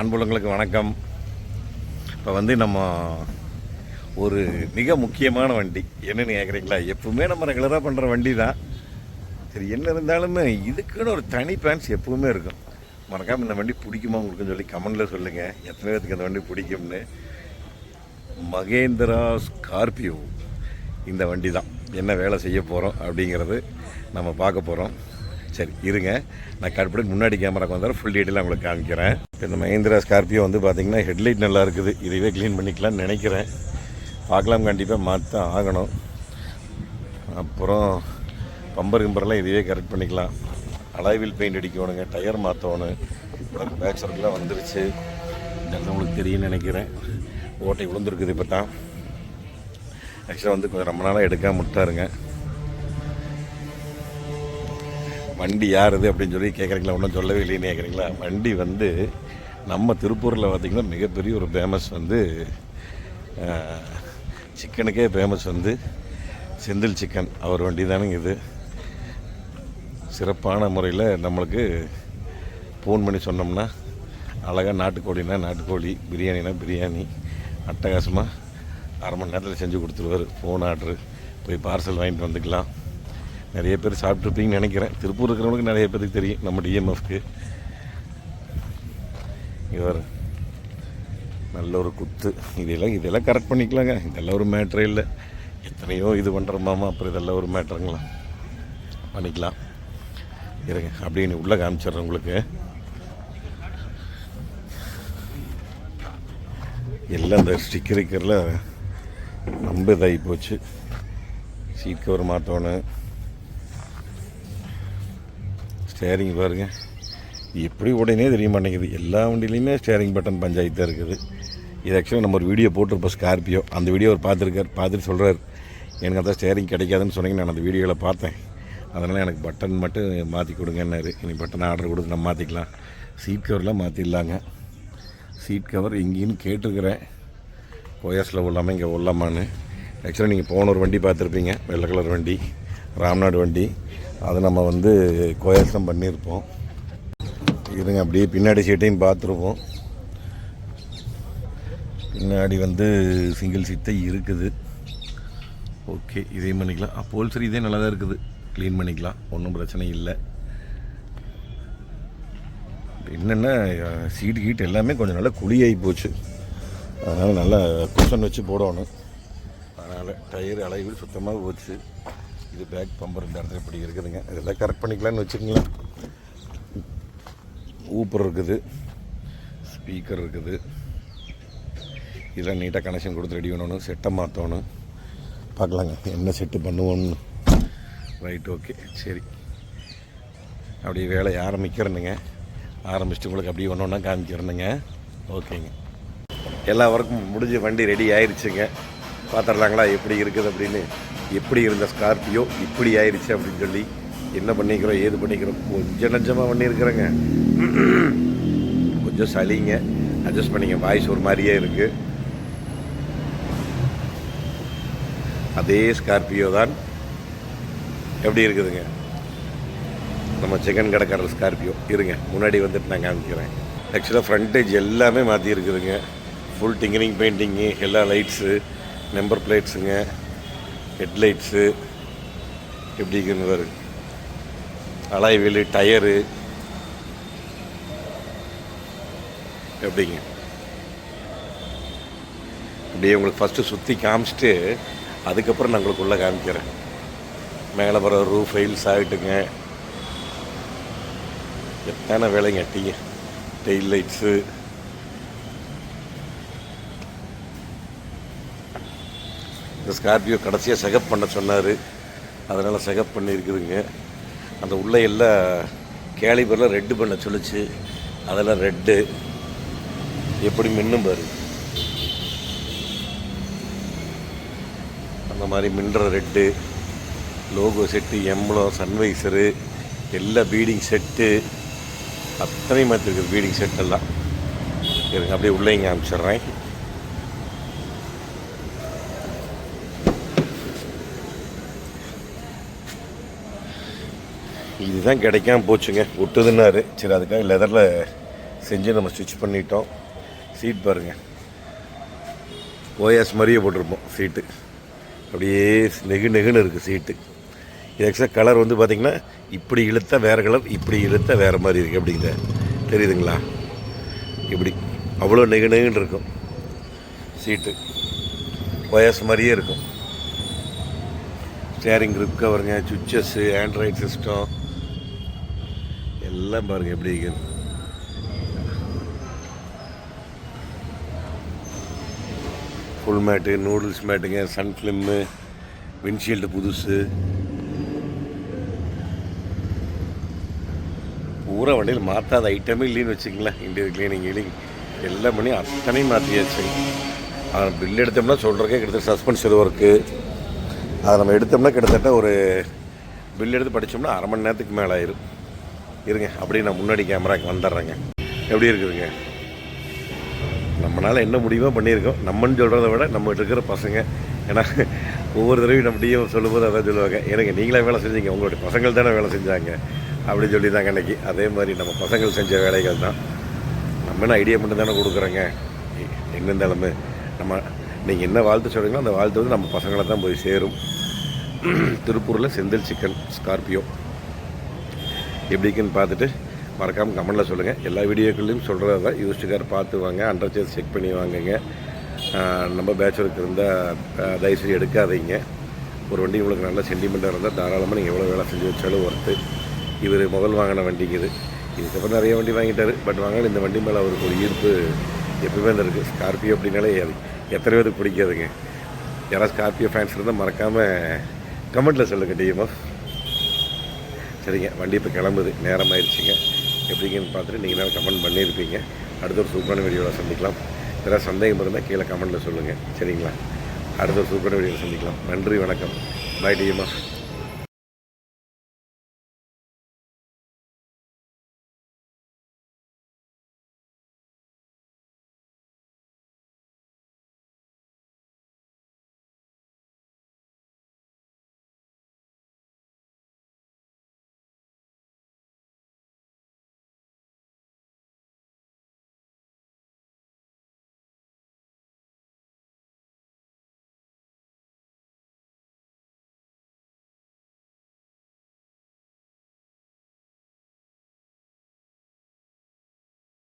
அன்புள்ளங்களுக்கு வணக்கம். இப்போ வந்து நம்ம ஒரு மிக முக்கியமான வண்டி. என்னென்னு கேட்குறீங்களா எப்பவுமே நம்ம ரெகுலராக பண்ணுற வண்டி தான் சரி என்ன இருந்தாலுமே இதுக்குன்னு ஒரு தனி ஃபேன்ஸ் எப்பவுமே இருக்கும். மறக்காமல் இந்த வண்டி பிடிக்குமா உங்களுக்கு சொல்லி கமெண்டில் சொல்லுங்கள் எத்தனை பேருக்கு இந்த வண்டி பிடிக்கும்னு. மகேந்திரா ஸ்கார்பியோ இந்த வண்டி தான் என்ன வேலை செய்ய போகிறோம் அப்படிங்கிறது நம்ம பார்க்க போகிறோம் சரி இருங்க. நான் கடுப்படி முன்னாடி கேமராக்கு வந்தாலும் ஃபுல் டீட்டெயில் உங்களுக்கு காமிக்கிறேன். இப்போ இந்த மஹேந்திரா ஸ்கார்பியோ வந்து பார்த்திங்கன்னா ஹெட்லைட் நல்லா இருக்குது. இதுவே க்ளீன் பண்ணிக்கலாம்னு நினைக்கிறேன். பார்க்கலாம் கண்டிப்பாக மாற்ற ஆகணும். அப்புறம் பம்பர் கிம்பர்லாம் இதுவே கரெக்ட் பண்ணிக்கலாம். அலாய்வில் பெயிண்ட் அடிக்கணுங்க டயர் மாற்றணும் பேக் சர்க்கெலாம் வந்துருச்சு. இதெல்லாம் உங்களுக்கு தெரியும்னு நினைக்கிறேன். ஓட்டை விழுந்துருக்குது இப்போ தான் ஆக்சுவலாக வந்து கொஞ்சம் ரொம்ப நாளாக எடுக்காமல் விட்டாருங்க. வண்டி யாருது அப்படின்னு சொல்லி கேட்குறீங்களா ஒன்றும் சொல்லவே இல்லைன்னு கேட்குறீங்களா வண்டி வந்து நம்ம திருப்பூரில் பார்த்திங்கன்னா மிகப்பெரிய ஒரு ஃபேமஸ் வந்து சிக்கனுக்கே ஃபேமஸ் வந்து செந்தில் சிக்கன். அவர் வண்டி தானுங்க இது. சிறப்பான முறையில் நம்மளுக்கு ஃபோன் பண்ணி சொன்னோம்னா அழகாக நாட்டுக்கோழினா நாட்டுக்கோழி பிரியாணினா பிரியாணி அட்டகாசமாக அரை மணி நேரத்தில் செஞ்சு கொடுத்துருவாரு. ஃபோன் ஆர்டரு போய் பார்சல் வாங்கிட்டு வந்துக்கலாம். நிறைய பேர் சாப்பிட்ருப்பீங்கன்னு நினைக்கிறேன். திருப்பூர் இருக்கிறவங்களுக்கு நிறைய பேருக்கு தெரியும். நம்ம டிஎம்எஃப்க்கு இவர் நல்ல ஒரு குத்து. இதெல்லாம் இதெல்லாம் கரெக்ட் பண்ணிக்கலாங்க. இதெல்லாம் ஒரு மேட்ரே இல்லை. எத்தனையோ இது பண்ணுறோமாமா அப்புறம் இதெல்லாம் ஒரு மேட்ருங்களா பண்ணிக்கலாம். இருங்க. அப்படின்னு உள்ளே காமிச்சிட்றேன் உங்களுக்கு. எல்லாம் இந்த இருக்கிறதுல ரொம்ப இதாகி போச்சு. சீட் கவர் மாற்றணும் ஸ்டேரிங் பாருங்கள் எப்படி உடனே தெரிய மாட்டேங்குது. எல்லா வண்டியிலையுமே ஸ்டேரிங் பட்டன் பஞ்சாயத்தாக இருக்குது. இது ஆக்சுவலாக நம்ம ஒரு வீடியோ போட்டிருப்போம் ஸ்கார்பியோ அந்த வீடியோ அவர் பார்த்துருக்கார் பார்த்துட்டு சொல்கிறார் எனக்கு அதான் ஸ்டேரிங் கிடைக்காதுன்னு சொன்னீங்க நான் அந்த வீடியோவில் பார்த்தேன். அதனால் எனக்கு பட்டன் மட்டும் மாற்றி கொடுங்கன்னாரு. இனி பட்டன் ஆர்டர் கொடுத்து நம்ம மாற்றிக்கலாம் சீட் கவர்லாம் மாற்றிடலாங்க சீட் கவர் எங்கேன்னு கேட்டிருக்கிறேன். கோயாஸில் உள்ளாமல் இங்கே உள்ளாமான்னு. ஆக்சுவலாக நீங்கள் போன ஒரு வண்டி பார்த்துருப்பீங்க வெள்ளை கலர் வண்டி. ராம்நாடு வண்டி. அதை நம்ம வந்து கோயாசம் பண்ணியிருப்போம். இருங்க அப்படியே பின்னாடி சீட்டையும் பார்த்துருப்போம். பின்னாடி வந்து சிங்கிள் சீட்டை இருக்குது. ஓகே இதையும் பண்ணிக்கலாம். அப்போல் சரி இதே நல்லா தான் இருக்குது. க்ளீன் பண்ணிக்கலாம். ஒன்றும் பிரச்சனை இல்லை. என்னென்னா சீட்டு கீட்டு எல்லாமே கொஞ்சம் நல்லா குழியாகி போச்சு. அதனால் நல்லா குஷன் வச்சு போடணும். அதனால் டயர் அளவு சுத்தமாக போச்சு. இது பேக் பம்பர் இந்த இடத்துல இப்படி இருக்குதுங்க. இதெல்லாம் கரெக்ட் பண்ணிக்கலாம்னு வச்சுக்கோங்களேன். ஊப்பர் இருக்குது. ஸ்பீக்கர் இருக்குது. இதெல்லாம் நீட்டாக கனெக்ஷன் கொடுத்து ரெடி பண்ணணும். செட்டை மாற்றணும் பார்க்கலாங்க. என்ன செட்டு பண்ணுவோன்னு ரைட் ஓகே சரி. அப்படியே வேலையை ஆரம்பிக்கிறேனுங்க. ஆரம்பிச்சுட்டு உங்களுக்கு அப்படியே ஒன்று ஒன்றா காமிக்கிறேனுங்க. ஓகேங்க எல்லா ஒர்க்கும் முடிஞ்ச வண்டி ரெடி ஆயிடுச்சுங்க பார்த்துடலாங்களா? எப்படி இருக்குது அப்படின்னு. எப்படி இருந்த ஸ்கார்பியோ இப்படி ஆயிடுச்சு அப்படின்னு சொல்லி என்ன பண்ணிக்கிறோம் ஏது பண்ணிக்கிறோம்? கொஞ்சம் நஞ்சமாக பண்ணியிருக்கிறேங்க. கொஞ்சம் சளிங்க. அட்ஜஸ்ட் பண்ணிங்க. வாய்ஸ் ஒரு மாதிரியே இருக்குது அதே ஸ்கார்பியோ தான் எப்படி இருக்குதுங்க? நம்ம சிக்கன் கடைக்காரர் ஸ்கார்பியோ. இருங்க. முன்னாடி வந்துட்டு நான் காமிக்கிறேன். ஆக்சுவலாக ஃப்ரண்டேஜ் எல்லாமே மாற்றி இருக்குதுங்க. ஃபுல் டிங்கரிங் பெயிண்டிங்கு எல்லா லைட்ஸு நம்பர் பிளேட்ஸுங்க ஹெட்லைட்ஸு எப்படி அலைவில் டயரு எப்படிங்க? அப்படியே உங்களுக்கு ஃபஸ்ட்டு சுற்றி காமிச்சிட்டு அதுக்கப்புறம் நான் உங்களுக்கு உள்ளே காமிக்கிறேன். மேலே வர ரூஃப் ஃபைல்ஸ் ஆகிட்டுங்க. எத்தனை வேலைங்க டீ டெயில் லைட்ஸு இந்த ஸ்கார்பியோ கடைசியாக செகப் பண்ண சொன்னார். அதனால் செகப் பண்ணியிருக்குதுங்க. அந்த உள்ளே எல்லாம் கேலிபரில் ரெட்டு பண்ண சொல்லிச்சு. அதெல்லாம் ரெட்டு எப்படி மின்னும் பாரு. அந்த மாதிரி மின்னுற red logo set emblem sun visor எல்லா பீடிங் செட்டு அத்தனை மாற்றிருக்குது பீடிங் செட்டெல்லாம் இருங்க அப்படியே உள்ளே இங்கே இதுதான் கிடைக்காம போச்சுங்க. ஒட்டுதுன்னாரு. சரி அதுக்காக லெதரில் செஞ்சு நம்ம ஸ்டிச் பண்ணிட்டோம். சீட் பாருங்கள் ஓஎஸ் மாதிரியே போட்டிருப்போம் சீட்டு அப்படியே நெகு நெகுன்னு இருக்குது சீட்டு இது கலர் வந்து பார்த்திங்கன்னா இப்படி இழுத்தா வேறு கலர் இப்படி இழுத்தா வேறு மாதிரி இருக்குது அப்படிங்க தெரியுதுங்களா? இப்படி அவ்வளோ நெகு நெகுன்னு இருக்கும். சீட்டு ஒயர்ஸ் மாதிரியே இருக்கும். ஸ்டேரிங் க்ரிப் கவருங்க சுவிச்சஸ்ஸு ஆண்ட்ராய்ட் சிஸ்டம் எல்லாம் பாருங்கள் எப்படி இருக்குது. ஃபுல் மேட்டு நூடுல்ஸ் மேட்டுங்க சன் ஃபிலிம்மு விண்ட்ஷீல்டு புதுசு. பூரா வண்டியில் மாற்றாத ஐட்டமே இல்லைன்னு வச்சுக்கங்களேன். இன்டீரியர் கிளீனிங் கிளீனிங் எல்லாம் பண்ணி அத்தனையும் மாற்றியாச்சு பில் எடுத்தோம்னா சொல்கிறக்கே கிட்டத்தட்ட சஸ்பென்ஸ் ஒர்க்கு அதை நம்ம எடுத்தோம்னா கிட்டத்தட்ட ஒரு பில் எடுத்து படித்தோம்னா அரை மணி நேரத்துக்கு மேலே ஆயிரும் இருங்க அப்படியே நான் முன்னாடி கேமராக்கு வந்துடுறேங்க. எப்படி இருக்குதுங்க? நம்மளால் என்ன முடியுமோ பண்ணியிருக்கோம். நம்மன்னு சொல்கிறத விட நம்ம இருக்கிற பசங்க ஏன்னா ஒவ்வொரு தடவையும் நம்ம டிஎம் சொல்லும்போது அதான் சொல்லுவாங்க எனக்கு நீங்களே வேலை செஞ்சீங்க உங்களுடைய பசங்கள் தானே வேலை செஞ்சாங்க அப்படின்னு சொல்லி தாங்க அன்றைக்கி அதே மாதிரி நம்ம பசங்கள் செஞ்ச வேலைகள் தான். நம்ம என்ன ஐடியா மட்டும் தானே கொடுக்குறோங்க. என்ன இருந்தாலுமே நம்ம நீங்கள் என்ன வாழ்த்து சொல்கிறீங்களோ அந்த வாழ்த்து வந்து நம்ம பசங்களை தான் போய் சேரும். திருப்பூரில் செந்தில் சிக்கன் ஸ்கார்பியோ. எப்படிக்குன்னு பார்த்துட்டு மறக்காமல் கமெண்டில் சொல்லுங்கள் எல்லா வீடியோக்கள்லையும் சொல்கிறது தான். யூஸ்டுக்கார் பார்த்து வாங்க. அண்டர் சேர் செக் பண்ணி வாங்குங்க. நம்ம பேச்சுலருக்கு இருந்தால் தயவுசெய்து எடுக்காதீங்க. ஒரு வண்டி உங்களுக்கு நல்ல சென்டிமெண்ட்டாக இருந்தால் தாராளமாக நீங்கள் எவ்வளோ வேலை செஞ்சு வச்சாலும் ஒர்த்து இவர் முதல் வாங்கின வண்டிக்கு இது இதுக்கப்புறம் நிறைய வண்டி வாங்கிட்டார். பட் வாங்கின இந்த வண்டி மேலே அவருக்கு ஒரு ஈர்ப்பு எப்பவுமே இந்த இருக்குது ஸ்கார்பியோ அப்படின்னாலே அது எத்தனை பேருக்கு பிடிக்காதுங்க. யாராவது ஸ்கார்பியோ ஃபேன்ஸ் இருந்தால் மறக்காமல் கமெண்ட்டில் சொல்லுங்கள் டிஎம்எஃப் சரிங்க. வண்டி இப்போ கிளம்புது. நேரம் ஆயிடுச்சுங்க எப்படிங்கன்னு பார்த்துட்டு நீங்கள் தான் கமெண்ட் பண்ணியிருப்பீங்க. அடுத்த ஒரு சூப்பரான வீடியோவில் சந்திக்கலாம். ஏதாவது சந்தேகம் இருந்தால் கீழே கமெண்ட்டில் சொல்லுங்கள் சரிங்களா? அடுத்த ஒரு சூப்பரான வீடியோவில் சந்திக்கலாம். நன்றி வணக்கம். பாய் டிஎம்எஃப்